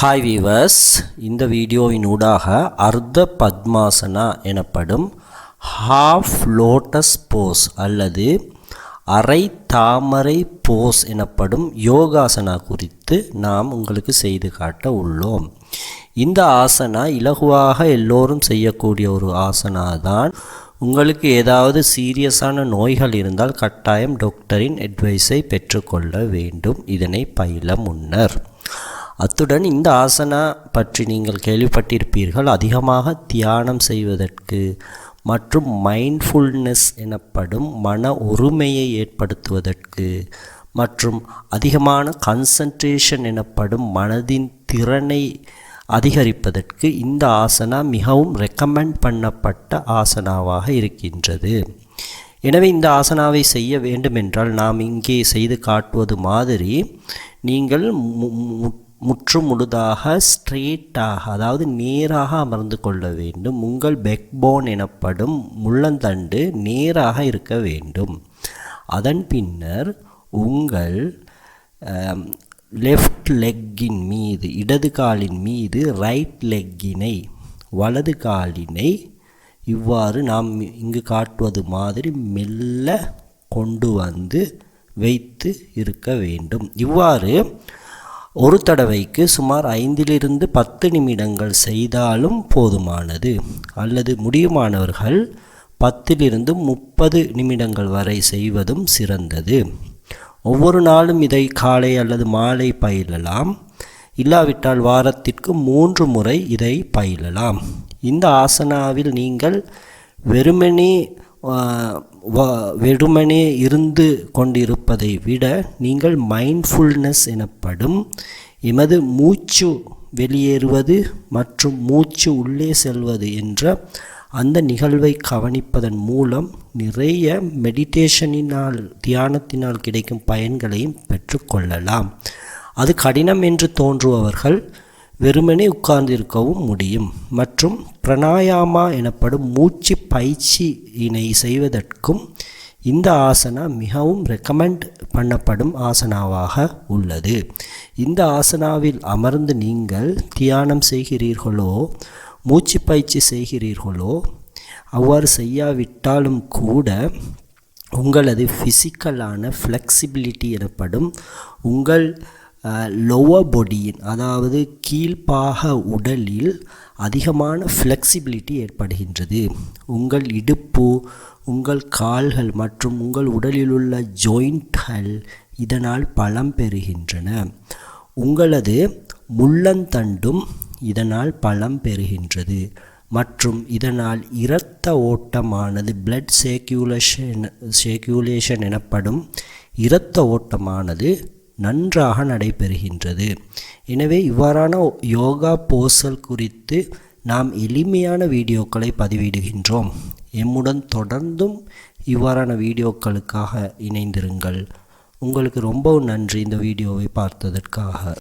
Hi viewers இந்த வீடியோவின் ஊடாக அர்த்த பத்மாசனா எனப்படும் ஹாஃப் லோட்டஸ் போஸ் அல்லது அரை தாமரை போஸ் எனப்படும் யோகாசனா குறித்து நாம் உங்களுக்கு செய்து காட்ட உள்ளோம். இந்த ஆசனா இலகுவாக எல்லோரும் செய்யக்கூடிய ஒரு ஆசனா தான் உங்களுக்கு ஏதாவது சீரியஸான நோய்கள் இருந்தால் கட்டாயம் டாக்டரின் அட்வைஸை பெற்றுக்கொள்ள வேண்டும். இதனை பயில முன்னர். அத்துடன் இந்த ஆசனா பற்றி நீங்கள் கேள்விப்பட்டிருப்பீர்கள். அதிகமாக தியானம் செய்வதற்கு மற்றும் மைண்ட்ஃபுல்னஸ் எனப்படும் மன ஒருமையை ஏற்படுத்துவதற்கு மற்றும் அதிகமான கன்சன்ட்ரேஷன் எனப்படும் மனதின் திறனை அதிகரிப்பதற்கு இந்த ஆசனா மிகவும் ரெக்கமெண்ட் பண்ணப்பட்ட ஆசனாவாக இருக்கின்றது. எனவே இந்த ஆசனாவை செய்ய வேண்டுமென்றால் நாம் இங்கே செய்து காட்டுவது மாதிரி நீங்கள் முற்று முழுதாக ஸ்ட்ரெயிட்டாக அதாவது நேராக அமர்ந்து கொள்ள வேண்டும். உங்கள் பெக்போன் எனப்படும் முள்ளந்தண்டு நேராக இருக்க வேண்டும். அதன் பின்னர் உங்கள் லெஃப்ட் லெக்கின் மீது இடது காலின் மீது ரைட் லெக்கினை வலது காலினை இவ்வாறு நாம் இங்கு காட்டுவது மாதிரி மெல்ல கொண்டு வந்து வைத்து இருக்க வேண்டும். இவ்வாறு ஒரு தடவைக்கு சுமார் ஐந்திலிருந்து பத்து நிமிடங்கள் செய்தாலும் போதுமானது. அல்லது முடியுமானவர்கள் பத்திலிருந்து முப்பது நிமிடங்கள் வரை செய்வதும் சிறந்தது. ஒவ்வொரு நாளும் இதை காலை அல்லது மாலை பயிலலாம். இல்லாவிட்டால் வாரத்திற்கு மூன்று முறை இதை பயிலலாம். இந்த ஆசனாவில் நீங்கள் வெறுமனே வெறுமனே இருந்து கொண்டிருப்பதை விட நீங்கள் மைண்ட்ஃபுல்னஸ் எனப்படும் எமது மூச்சு வெளியேறுவது மற்றும் மூச்சு உள்ளே செல்வது என்ற அந்த நிகழ்வை கவனிப்பதன் மூலம் நிறைய மெடிடேஷனினால் தியானத்தினால் கிடைக்கும் பயன்களையும் பெற்றுக்கொள்ளலாம். அது கடினம் என்று தோன்றுபவர்கள் வெறுமனே உட்கார்ந்திருக்கவும் முடியும். மற்றும் பிரணாயாமா எனப்படும் மூச்சு பயிற்சியினை செய்வதற்கும் இந்த ஆசனா மிகவும் ரெக்கமெண்ட் பண்ணப்படும் ஆசனாவாக உள்ளது. இந்த ஆசனாவில் அமர்ந்து நீங்கள் தியானம் செய்கிறீர்களோ மூச்சு பயிற்சி செய்கிறீர்களோ அவ்வாறு செய்யாவிட்டாலும் கூட உங்களது ஃபிசிக்கலான ஃப்ளெக்சிபிலிட்டி எனப்படும் உங்கள் லோவர் பொடியின் அதாவது கீழ்ப்பாக உடலில் அதிகமான ஃப்ளெக்சிபிலிட்டி ஏற்படுகின்றது. உங்கள் இடுப்பு உங்கள் கால்கள் மற்றும் உங்கள் உடலில் உள்ள ஜாயிண்ட்கள் இதனால் பலம் பெறுகின்றன. உங்களது முள்ளந்தண்டும் இதனால் பலம் பெறுகின்றது. மற்றும் இதனால் இரத்த ஓட்டமானது பிளட் சேக்யூலேஷன் சேக்யூலேஷன் எனப்படும் இரத்த ஓட்டமானது நன்றாக நடைபெறுகின்றது. எனவே இவ்வாறான யோகா போசல் குறித்து நாம் எளிமையான வீடியோக்களை பதிவிடுகின்றோம். எம்முடன் தொடர்ந்தும் இவ்வாறான வீடியோக்களுக்காக இணைந்திருங்கள். உங்களுக்கு ரொம்பவும் நன்றி இந்த வீடியோவை பார்த்ததற்காக.